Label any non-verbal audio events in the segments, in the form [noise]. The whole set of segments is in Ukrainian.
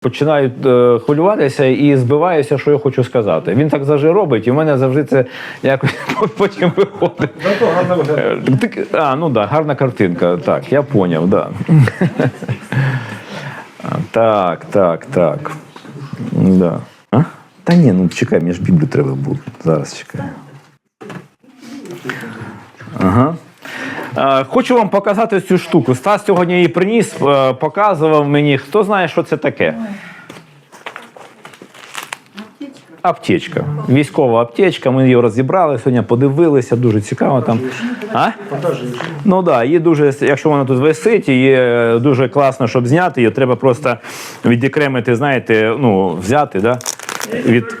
починають е, хвилюватися і збиваюся, що я хочу сказати. Він так завжди робить, і в мене завжди це якось [laughs] потім виходить. Зато виглядає. Е, Так, а, ну так, да, гарна картинка. Так, я поняв, да. [laughs] Так, так, так. Да. А? Та ні, ну чекай, мені ж Біблію треба буде. Зараз чекай. Ага. Е, Хочу вам показати цю штуку. Стас сьогодні її приніс, е, показував мені. Хто знає, що це таке? Аптечка. Військова аптечка. Ми її розібрали сьогодні, подивилися, дуже цікаво там. А? Ну так, да, її дуже, якщо вона тут висить, її е, дуже класно, щоб зняти. Її треба просто відокремити, знаєте, ну, взяти, да? Від.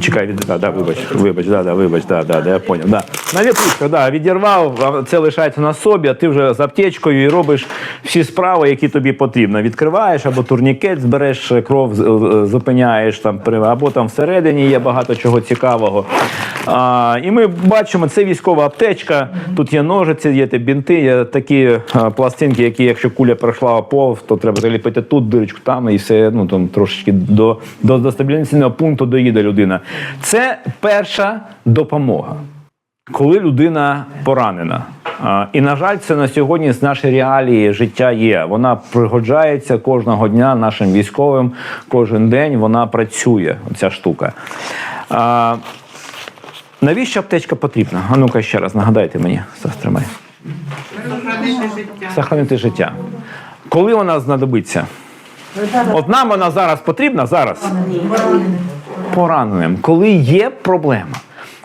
Чекай, від, да, да, вибач, вибач, да, да, вибач, да, да, да, я поняв. Да. На ліпучках, да, відірвав, це лишається на собі, а ти вже з аптечкою і робиш всі справи, які тобі потрібно. Відкриваєш або турнікет, збереш кров, е, зупиняєш там, або там всередині є багато чого цікавого. А, і ми бачимо, це військова аптечка. Тут є ножиці, є те бінти, є такі а, пластинки, які, якщо куля пройшла пол, то треба заліпити тут дирочку там і все ну там трошечки до, до, до стабілізаційного пункту доїде людина. Це перша допомога. Коли людина поранена. І, на жаль, це на сьогодні з нашої реалії життя є. Вона пригоджається кожного дня нашим військовим, кожен день вона працює, ця штука. А, навіщо аптечка потрібна? А ну-ка ще раз нагадайте мені. Сохранити життя. Сохранити життя. Коли вона знадобиться? От нам вона зараз потрібна зараз пораненим, коли є проблема.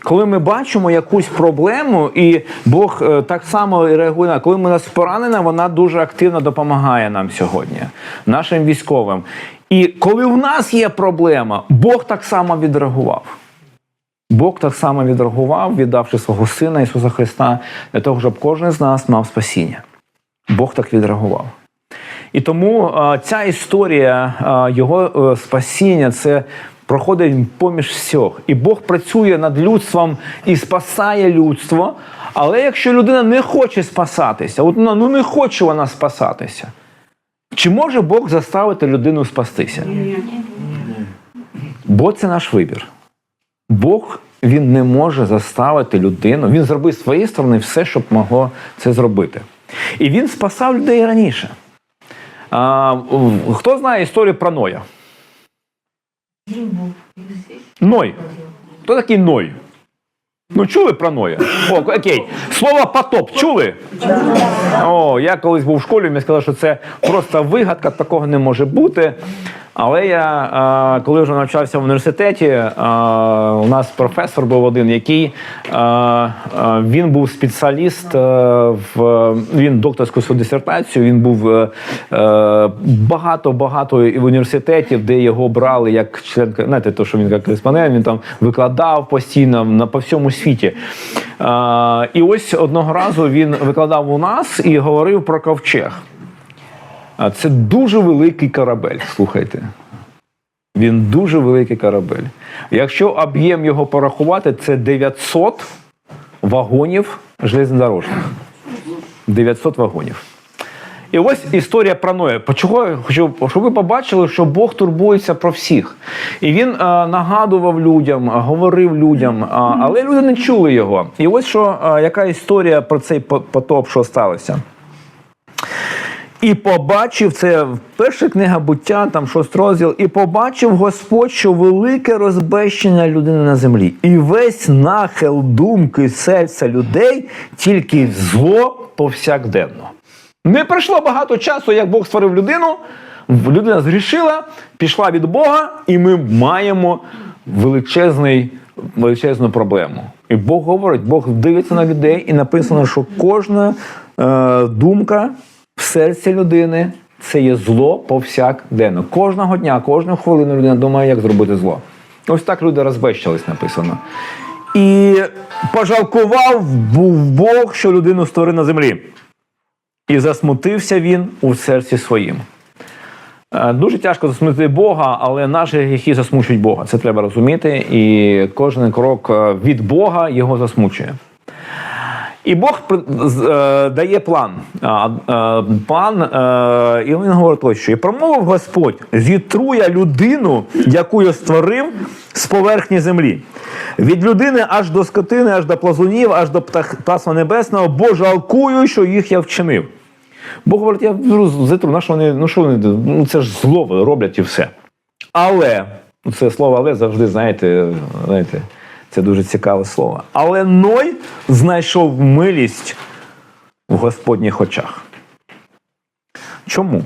Коли ми бачимо якусь проблему, і Бог е, так само реагує на коли ми нас поранена, вона дуже активно допомагає нам сьогодні, нашим військовим. І коли в нас є проблема, Бог так само відреагував. Бог так само відреагував, віддавши свого Сина Ісуса Христа для того, щоб кожен з нас мав спасіння. Бог так відреагував. І тому е, ця історія е, його спасіння це проходить поміж всіх. І Бог працює над людством і спасає людство. Але якщо людина не хоче спасатися, от вона ну не хоче вона спасатися, чи може Бог заставити людину спастися? Бо це наш вибір. Бог він не може заставити людину. Він зробив з своєї сторони все, щоб могло це зробити. І він спасав людей раніше. А, хто знає історію про Ноя? Ной. Хто такий Ной? Ну, чули про Ноя? О, окей. Слово потоп чули? О, я колись був в школі, мені сказали, що це просто вигадка, такого не може бути. Але я, коли вже навчався в університеті, у нас професор був один, який а, він був спеціаліст, в він докторську свою дисертацію. Він був е, е, багато багато в університетів, де його брали як член, знаєте, то, що він як кореспондент, він там викладав постійно на по всьому світі. І ось одного разу він викладав у нас і говорив про ковчег. А це дуже великий корабель, слухайте. Він дуже великий корабель. Якщо об'єм його порахувати, це 900 вагонів железнодорожних. 900 вагонів. І ось історія про Ноя. Чого я хочу, щоб ви побачили, що Бог турбується про всіх. І він е, нагадував людям, говорив людям, е, але люди не чули його. І ось що, е, яка історія про цей потоп, що сталося. І побачив це перша книга буття, там шостий розділ, і побачив Господь, що велике розбещення людини на землі, і весь нахил думки серця людей тільки зло повсякденно. Не пройшло багато часу, як Бог створив людину, людина згрішила, пішла від Бога, і ми маємо величезний, величезну проблему. І Бог говорить, Бог дивиться на людей, і написано, що кожна е, думка серці людини це є зло повсякденно. Кожного дня, кожну хвилину людина думає, як зробити зло. Ось так люди розбещались, написано. І пожалкував був Бог, що людину створив на землі. І засмутився він у серці своїм. Е, Дуже тяжко засмутити Бога, але наші гріхи засмучують Бога. Це треба розуміти. І кожен крок е, від Бога його засмучує. І Бог е, дає план. Е, план, е, і він говорить ось що. І промовив Господь: зітру я людину, яку я створив з поверхні землі. Від людини аж до скотини, аж до плазунів, аж до птаства небесного, бо жалкую, що їх я вчинив. Бог говорить, я зитру, на що вони, ну що вони, ну це ж зло роблять і все. Але, це слово але завжди, знаєте, знаєте, це дуже цікаве слово. Але Ной знайшов милість в Господніх очах. Чому?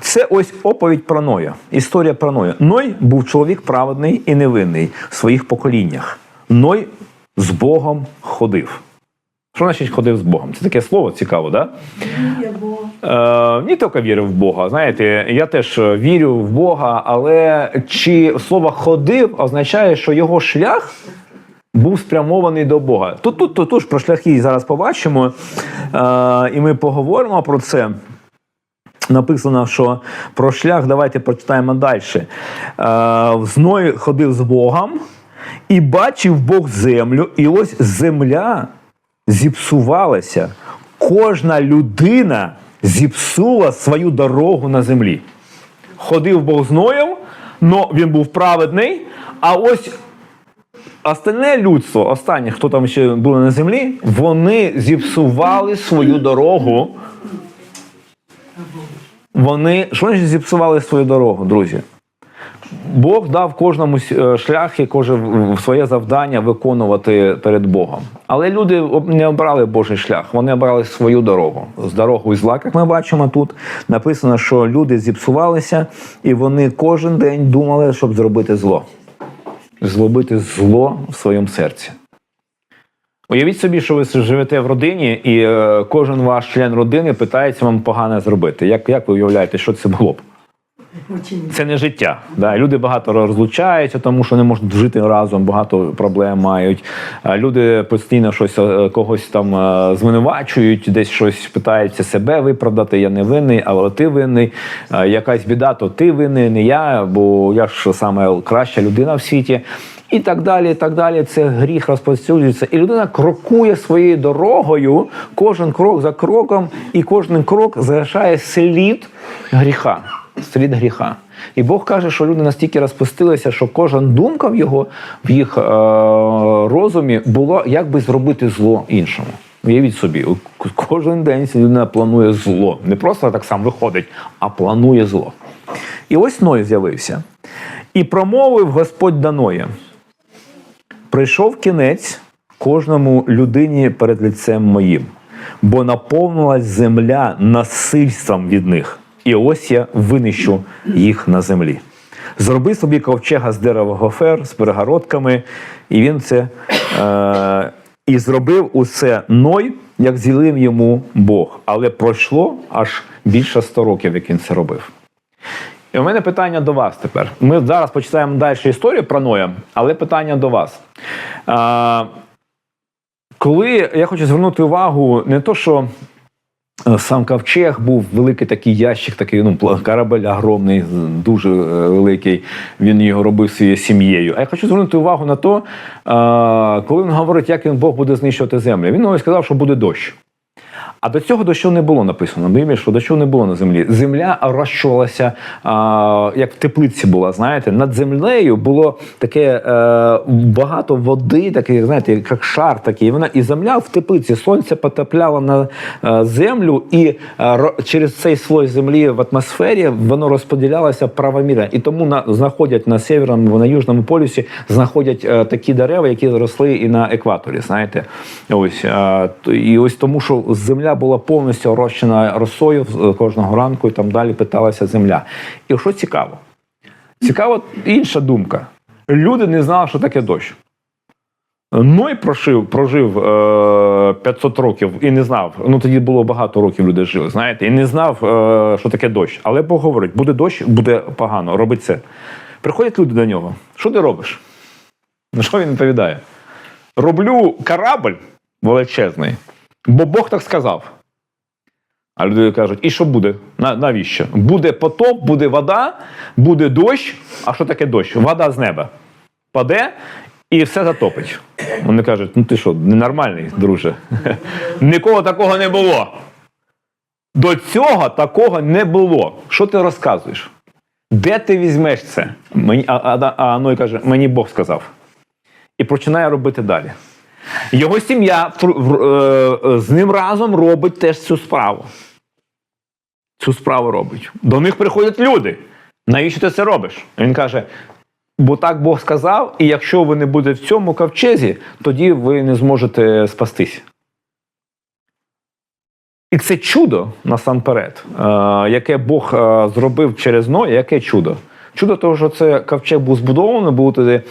Це ось оповідь про Ноя, історія про Ноя. Ной був чоловік праведний і невинний в своїх поколіннях. Ной з Богом ходив. Що значить ходив з Богом? Це таке слово цікаво, так? Да? Е, не тільки вірив в Бога. Знаєте, я теж е, вірю в Бога, але чи слово ходив означає, що його шлях був спрямований до Бога. Тут, тут, тут, тут про шляхи зараз побачимо, е, і ми поговоримо про це. Написано, що про шлях давайте прочитаємо далі. Е, Зной ходив з Богом і бачив Бог землю, і ось земля зіпсувалася. Кожна людина зіпсула свою дорогу на землі. Ходив Бог з Ноєм, но він був праведний, а ось остальне людство, останнє, хто там ще були на землі, вони зіпсували свою дорогу. Вони що ж зіпсували свою дорогу, друзі? Бог дав кожному е, шлях і кожен своє завдання виконувати перед Богом. Але люди не обрали Божий шлях, вони обрали свою дорогу. З дорогою зла, як ми бачимо тут, написано, що люди зіпсувалися, і вони кожен день думали, щоб зробити зло. Зробити зло в своєму серці. Уявіть собі, що ви живете в родині, і е, кожен ваш член родини питається вам погане зробити. Як, як ви уявляєте, що це було б? Це не життя. Да. Люди багато розлучаються, тому що не можуть жити разом, багато проблем мають. Люди постійно щось е, когось там е, звинувачують, десь щось питаються себе виправдати. Я не винний, але ти винний. Якась біда, то ти винний, не я, бо я ж саме краща людина в світі. І так далі, і так далі. Це гріх розповсюджується. І людина крокує своєю дорогою, кожен крок за кроком, і кожен крок залишає слід гріха. Слід гріха. І Бог каже, що люди настільки розпустилися, що кожна думка в його в їх е- розумі була, як би зробити зло іншому. Уявіть собі, кожен день людина планує зло. Не просто так само виходить, а планує зло. І ось Ной з'явився. І промовив Господь до Ноя. Прийшов кінець кожному людині перед лицем моїм, бо наповнилась земля насильством від них. І ось я винищу їх на землі. Зроби собі ковчега з дерева гофер, з перегородками, і він це е, і зробив усе Ной, як зілив йому Бог. Але пройшло аж більше 100 років, як він це робив. І у мене питання до вас тепер. Ми зараз почитаємо далі історію про Ноя, але питання до вас. А, коли я хочу звернути увагу не то, що е, сам ковчег був великий такий ящик, такий ну, корабель огромний, дуже е, великий. Він його робив своєю сім'єю. А я хочу звернути увагу на то, коли він говорить, як він Бог буде знищувати землю. Він сказав, що буде дощ. А до цього дощу не було написано. Біблії, що дощу не було на землі. Земля розчувалася, а, як в теплиці була. Знаєте, над землею було таке е, багато води, таке, знаєте, як шар такий. Вона і земля в теплиці. Сонце потепляло на е, землю, і е, ро- через цей слой землі в атмосфері воно розподілялося правомірно. І тому на знаходять на северному, на южному полюсі знаходять е, такі дерева, які росли і на екваторі. Знаєте, ось т- і ось тому, що земля була повністю орощена росою е, кожного ранку, і там далі питалася земля. І що цікаво? Цікаво інша думка. Люди не знали, що таке дощ. Ной прожив, прожив е, 500 років і не знав. Ну тоді було багато років люди жили, знаєте, і не знав, е, що таке дощ. Але Бог говорить: буде дощ, буде погано, роби це. Приходять люди до нього. Що ти робиш? На що він відповідає? Роблю корабль величезний, бо Бог так сказав. А люди кажуть, і що буде? Навіщо? Буде потоп, буде вода, буде дощ. А що таке дощ? Вода з неба. Паде, і все затопить. Вони кажуть: ну ти що, ненормальний, друже? [laughs] Нікого такого не було. До цього такого не було. Що ти розказуєш? Де ти візьмеш це? Мені, а, а, а Ной каже, мені Бог сказав. І починає робити далі. Його сім'я е, е, з ним разом робить теж цю справу. Цю справу робить. До них приходять люди. Навіщо ти це робиш? Він каже: бо так Бог сказав, і якщо ви не будете в цьому ковчезі, тоді ви не зможете спастись. І це чудо насамперед, е, яке Бог зробив через Ноя, яке чудо. Чудо того, що це ковчег був збудований, були туди е,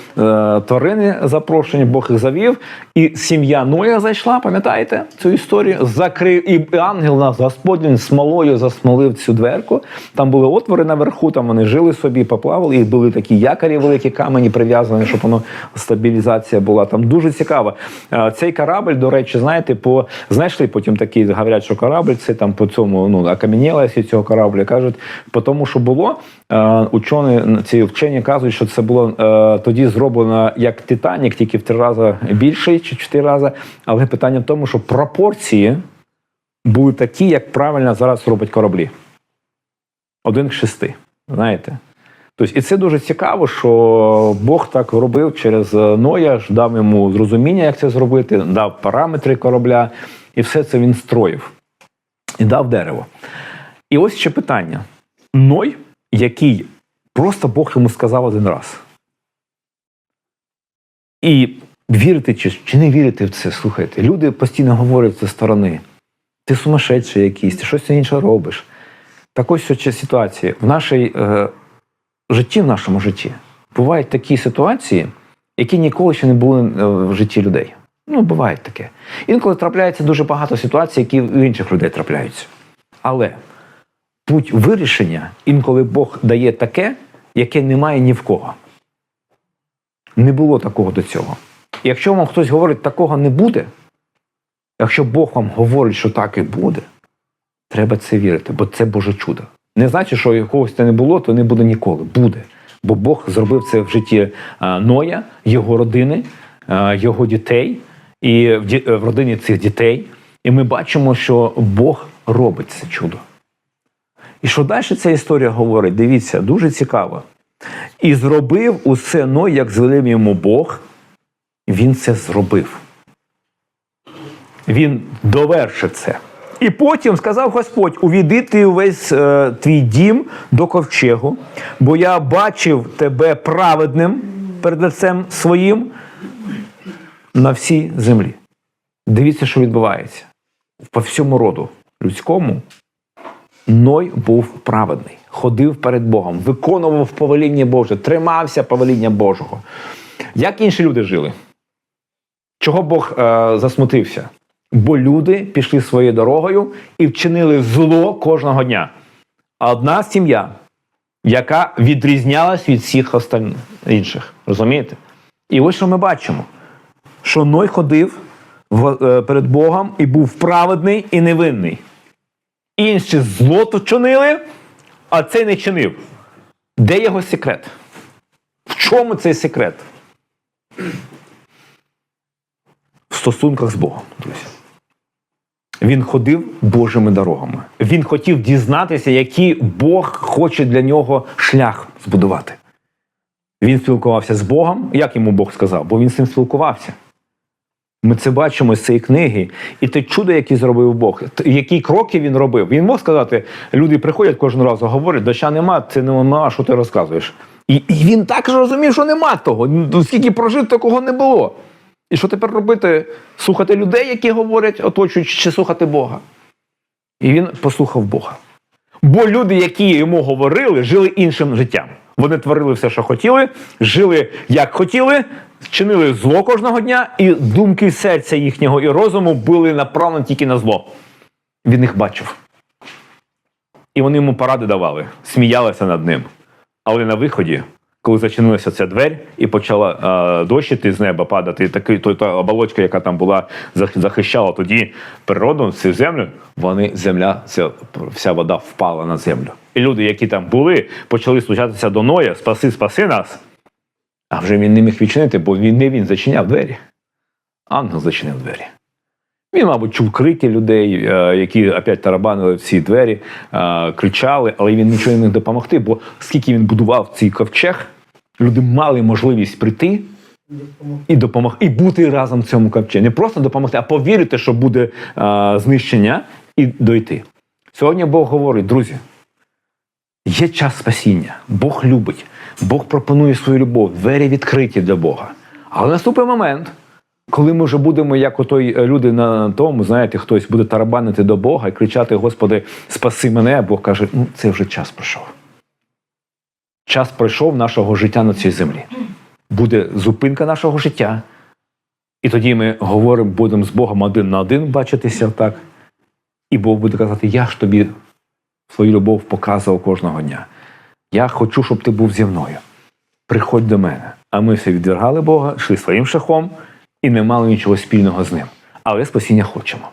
тварини запрошені, Бог їх завів, і сім'я Ноя зайшла, пам'ятаєте цю історію? Закрив, і ангел нас Господній смолою засмолив цю дверку. Там були отвори наверху, там вони жили собі, поплавали, і були такі якорі, великі камені прив'язані, щоб воно стабілізація була. Там дуже цікаво. Е, Цей корабль, до речі, знаєте, по знайшли потім такі, говорять, що корабль це там по цьому ну, окам'янілості цього корабля. Кажуть, по тому, що було, учені, ці вчені кажуть, що це було е, тоді зроблено як Титанік, тільки в три рази більший чи чотири рази. Але питання в тому, що пропорції були такі, як правильно зараз роблять кораблі. Один к шести. Знаєте? Тобто, і це дуже цікаво, що Бог так робив через е, Ноя, ж дав йому зрозуміння, як це зробити, дав параметри корабля, і все це він строїв. І дав дерево. І ось ще питання: Ной, який просто Бог йому сказав один раз. І вірити чи, чи не вірити в це, слухайте, люди постійно говорять зі сторони. Ти сумасшедший якийсь, ти щось інше робиш. Так ось ситуація. В нашій е, житті, в нашому житті, бувають такі ситуації, які ніколи ще не були е, в житті людей. Ну, буває таке. Інколи трапляється дуже багато ситуацій, які в інших людей трапляються. Але путь вирішення інколи Бог дає таке, яке немає ні в кого. Не було такого до цього. Якщо вам хтось говорить, такого не буде, якщо Бог вам говорить, що так і буде, треба це вірити, бо це Боже чудо. Не значить, що якогось це не було, то не буде ніколи. Буде. Бо Бог зробив це в житті Ноя, його родини, його дітей і в родині цих дітей. І ми бачимо, що Бог робить це чудо. І що далі ця історія говорить? Дивіться, дуже цікаво. І зробив усе Ной, як звелів йому Бог, він це зробив. Він довершив це. І потім сказав Господь: увійди ти увесь е, твій дім до ковчегу, бо я бачив тебе праведним перед лицем своїм на всій землі. Дивіться, що відбувається. По всьому роду людському Ной був праведний, ходив перед Богом, виконував повеління Боже, тримався повеління Божого. Як інші люди жили? Чого Бог е, засмутився? Бо люди пішли своєю дорогою і вчинили зло кожного дня. А одна сім'я, яка відрізнялась від всіх остальних інших. Розумієте? І ось що ми бачимо: що Ной ходив в, е, перед Богом і був праведний і невинний. Інші зло то чинили, а цей не чинив. Де його секрет? В чому цей секрет? В стосунках з Богом, друзі. Він ходив Божими дорогами. Він хотів дізнатися, який Бог хоче для нього шлях збудувати. Він спілкувався з Богом. Як йому Бог сказав? Бо він з ним спілкувався. Ми це бачимо з цієї книги. І те чудо, яке зробив Бог, які кроки він робив. Він мог сказати, люди приходять кожен раз, говорять, доща нема, це нема, що ти розказуєш. І, і він також розумів, що нема того. Ну, Скільки прожив, такого не було. І що тепер робити? Слухати людей, які говорять, оточують, чи слухати Бога? І він послухав Бога. Бо люди, які йому говорили, жили іншим життям. Вони творили все, що хотіли, жили як хотіли, чинили зло кожного дня, і думки серця їхнього і розуму були направлені тільки на зло. Він їх бачив. І вони йому поради давали, сміялися над ним. Але на виході, коли зачинилася ця двері і почала е, дощити з неба падати, такий той та оболочка, яка там була, захищала тоді природу, цю землю, вони земля, ця, вся вода впала на землю. І люди, які там були, почали стучатися до Ноя, спаси, спаси нас. А вже він не міг відчинити, бо він не він зачиняв двері. Ангел зачинив двері. Він, мабуть, чув крики людей, е, які опять тарабанили в ці двері, е, кричали, але він нічого не міг допомогти, бо скільки він будував цей ковчег, люди мали можливість прийти і допомогти, і бути разом в цьому ковчегі. Не просто допомогти, а повірити, що буде е, знищення, і дойти. Сьогодні Бог говорить, друзі, є час спасіння, Бог любить, Бог пропонує свою любов, двері відкриті для Бога. Але наступний момент, коли ми вже будемо, як отой е, люди на тому, знаєте, хтось буде тарабанити до Бога і кричати: Господи, спаси мене, Бог каже, ну це вже час пройшов. Час пройшов нашого життя на цій землі. Буде зупинка нашого життя. І тоді ми говоримо, будемо з Богом один на один бачитися так. І Бог буде казати: Я ж тобі свою любов показував кожного дня. Я хочу, щоб ти був зі мною. Приходь до мене. А ми все відвергали Бога, йшли своїм шляхом і не мали нічого спільного з ним. Але спасіння хочемо.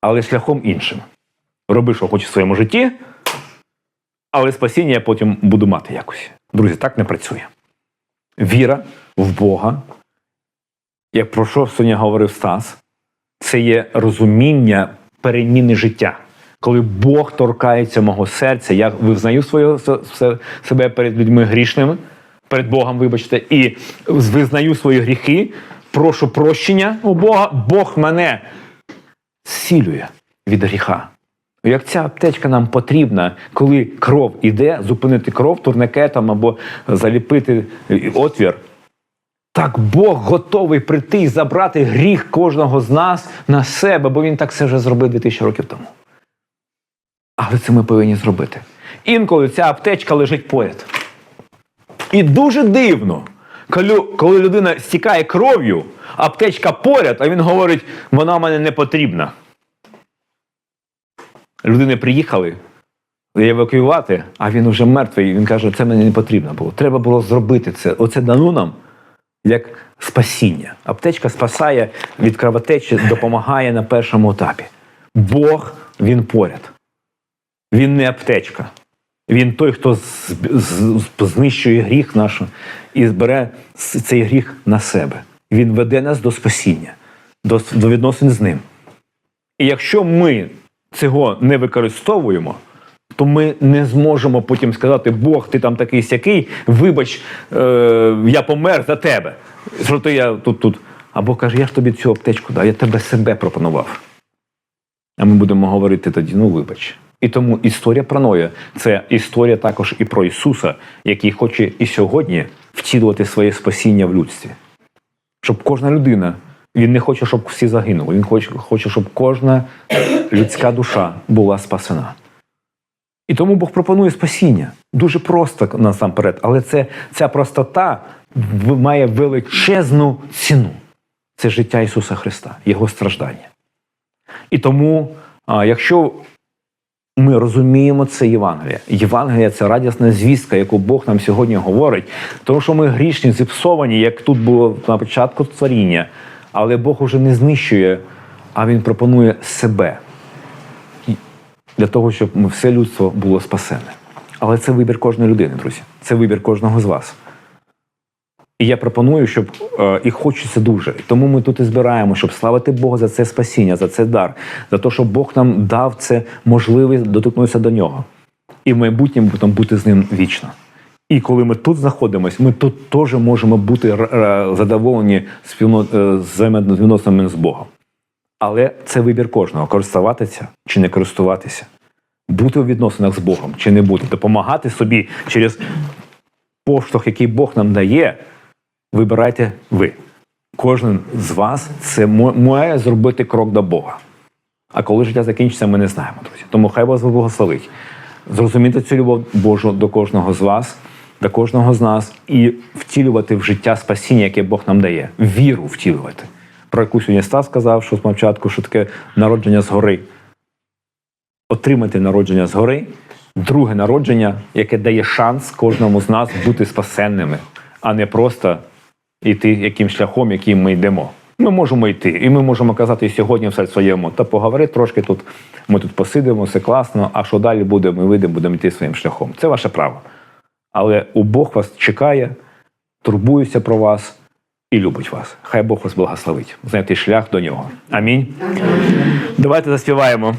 Але шляхом іншим. Роби, що хочеш в своєму житті, але спасіння я потім буду мати якось. Друзі, так не працює. Віра в Бога, як про що сьогодні говорив Стас, це є розуміння переміни життя. Коли Бог торкається мого серця, я визнаю своє, се- себе перед людьми грішними, перед Богом, вибачте, і визнаю свої гріхи, прошу прощення у Бога, Бог мене зцілює від гріха. Як ця аптечка нам потрібна, коли кров іде, зупинити кров турникетом або заліпити отвір, так Бог готовий прийти і забрати гріх кожного з нас на себе, бо він так все вже зробив 2000 років тому. Але це ми повинні зробити. Інколи ця аптечка лежить поряд. І дуже дивно, коли, людина стікає кров'ю, аптечка поряд, а він говорить, вона в мене не потрібна. Людини приїхали евакуювати, а він вже мертвий. Він каже, це мені не потрібно було. Треба було зробити це. Оце дано нам як спасіння. Аптечка спасає від кровотечі, допомагає на першому етапі. Бог він поряд. Він не аптечка. Він той, хто знищує гріх наш і збере цей гріх на себе. Він веде нас до спасіння, до, до відносин з ним. І якщо ми цього не використовуємо, то ми не зможемо потім сказати, Бог, ти там такий сякий, вибач, е, я помер за тебе. Що ти я тут тут. А Бог каже, я ж тобі цю аптечку дав, я тебе себе пропонував. А ми будемо говорити тоді, ну вибач. І тому історія про Ноя – це історія також і про Ісуса, який хоче і сьогодні втілювати своє спасіння в людстві. Щоб кожна людина, він не хоче, щоб всі загинули. Він хоче, хоче, щоб кожна людська душа була спасена. І тому Бог пропонує спасіння. Дуже просто насамперед, але це, ця простота має величезну ціну. Це життя Ісуса Христа, Його страждання. І тому, якщо ми розуміємо це Євангеліє, Євангеліє це радісна звістка, яку Бог нам сьогодні говорить, тому що ми грішні, зіпсовані, як тут було на початку творіння, але Бог уже не знищує, а Він пропонує себе для того, щоб все людство було спасене. Але це вибір кожної людини, друзі. Це вибір кожного з вас. І я пропоную, щоб е, і хочеться дуже. Тому ми тут і збираємо, щоб славити Бога за це спасіння, за це дар, за те, що Бог нам дав це можливість доторкнутися до нього. І в майбутньому будемо бути з ним вічно. І коли ми тут знаходимося, ми тут теж можемо бути р- р- задоволені е, взаємовідносинами з Богом. Але це вибір кожного користуватися чи не користуватися, бути у відносинах з Богом чи не бути, допомагати собі через поштовх, який Бог нам дає, вибирайте ви. Кожен з вас це має зробити крок до Бога. А коли життя закінчиться, ми не знаємо, друзі. Тому хай вас благословить. Зрозуміти цю любов Божу до кожного з вас, до кожного з нас, і втілювати в життя спасіння, яке Бог нам дає. Віру втілювати. Про яку сьогодні Стас сказав, що спочатку, що таке народження згори. Отримати народження згори, друге народження, яке дає шанс кожному з нас бути спасенними, а не просто йти яким шляхом, яким ми йдемо. Ми можемо йти, і ми можемо казати і сьогодні все своєму. Та поговори трошки тут. Ми тут посидимо, все класно. А що далі буде? Ми вийдемо, будемо йти своїм шляхом. Це ваше право. Але у Бог вас чекає турбується про вас і любить вас. Хай Бог вас благословить. Знайти шлях до нього. Амінь. Давайте заспіваємо.